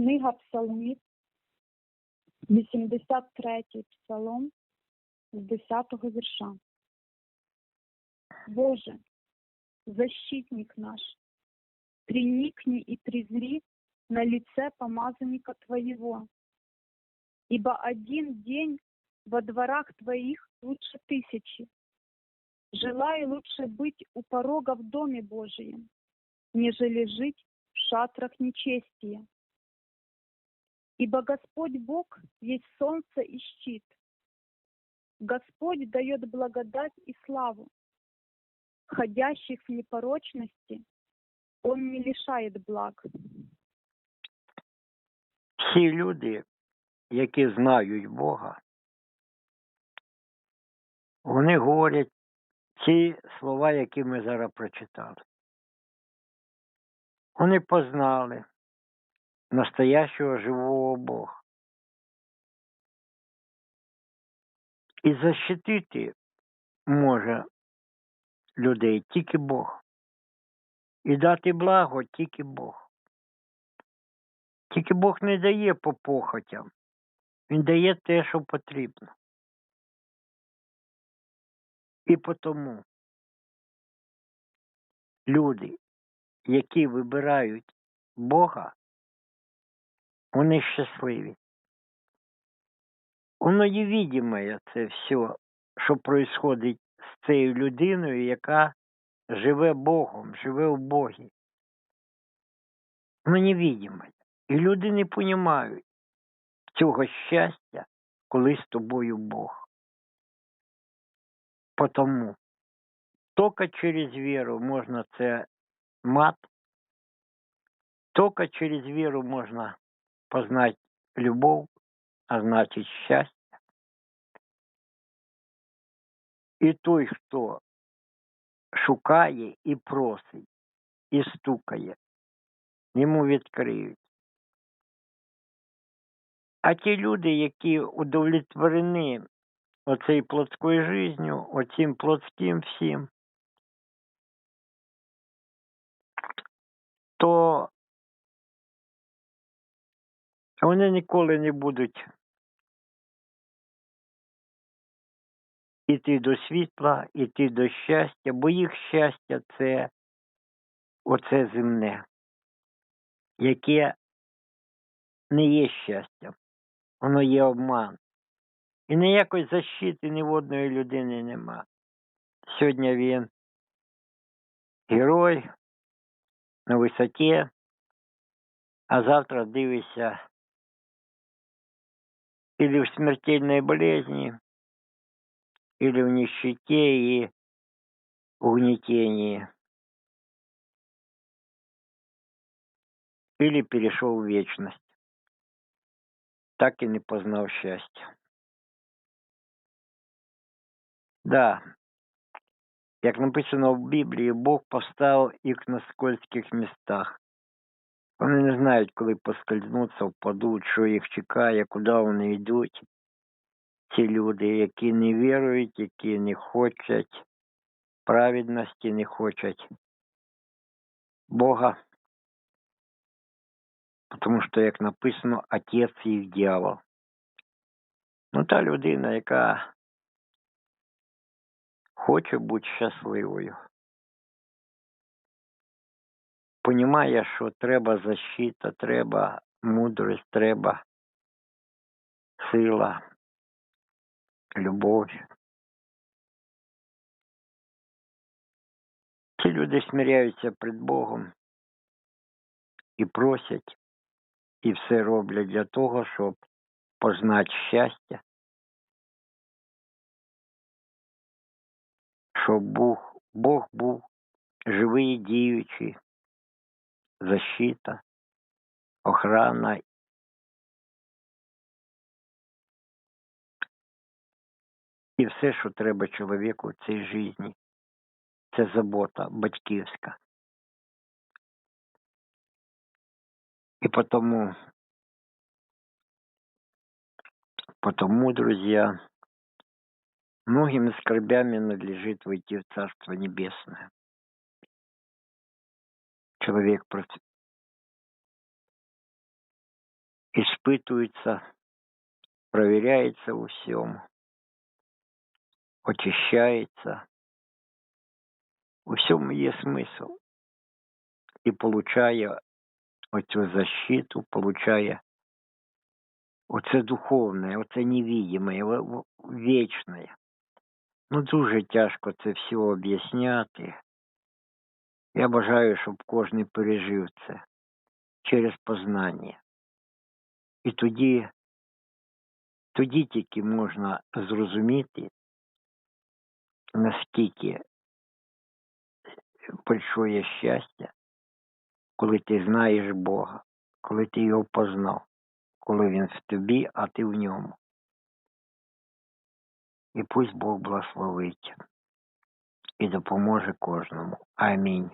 Книга Псалмів, 83 псалом з 10 вірша. Боже, защитник наш, приникни и презри на лице помазанника Твоего, ибо один день во дворах Твоих лучше тысячи. Желаю лучше быть у порога в доме Божием, нежели жить в шатрах нечестия. Ибо Господь Бог есть солнце и щит. Господь дает благодать и славу. Ходящих в непорочности Он не лишает благ. Всі люди, які знають Бога, вони говорять ці слова, які ми зараз прочитали. Вони познали настоящого живого Бога. І защитити може людей тільки Бог. І дати благо тільки Бог. Тільки Бог не дає по похотям. Він дає те, що потрібно. І потому люди, які вибирають Бога, вони щасливі. Воно є відіме це все, що происходить з цією людиною, яка живе Богом, живе в Богі. Воно невідіме. І люди не розуміють цього щастя, коли з тобою Бог. Потому тільки через віру можна це мати, тільки через віру можна познати любов, а значить щастя. І той, хто шукає і просить, і стукає, йому відкриють. А ті люди, які удовлетворені оцею плотською життю, оцим плотським всім, то вони ніколи не будуть іти до світла, іти до щастя, бо їх щастя це оце земне, яке не є щастям, воно є обман. І ніякої защити ні в одної людини нема. Сьогодні він герой на висоті, а завтра дивишся или в смертельной болезни, или в нищете и угнетении, или перешел в вечность, так и не познал счастья. Да, як написано в Біблії, Бог поставив їх на скользьких містах. Вони не знають, коли поскользнуться, впадуть, що їх чекає, куди вони йдуть. Ці люди, які не вірують, які не хочуть праведності, не хочуть Бога. Тому що, як написано, отець їх дьявол. Ну, та людина, яка хоче бути щасливою. Понімає, що треба защита, треба мудрость, треба сила, любов. Ці люди смиряються перед Богом і просять, і все роблять для того, щоб познати щастя, щоб Бог, Бог був живий, і діючий, защита, охрана. І все, що треба чоловіку в цій житті, це забота батьківська. І потому, потому, друзья, многими скорбями надлежит войти в Царство Небесное. Человек, проц- испытывается, проверяется у всем, очищается. У всьому є смисл. І получає оцю защиту, получає оце духовне, оце невидиме, вічне. Ну, дуже тяжко це все об'ясняти. Я бажаю, щоб кожен пережив це через познання. І тоді, тоді тільки можна зрозуміти, наскільки большое щастя, коли ти знаєш Бога, коли ти його познав, коли він в тобі, а ти в ньому. І пусть Бог благословить і допоможе кожному. Амінь.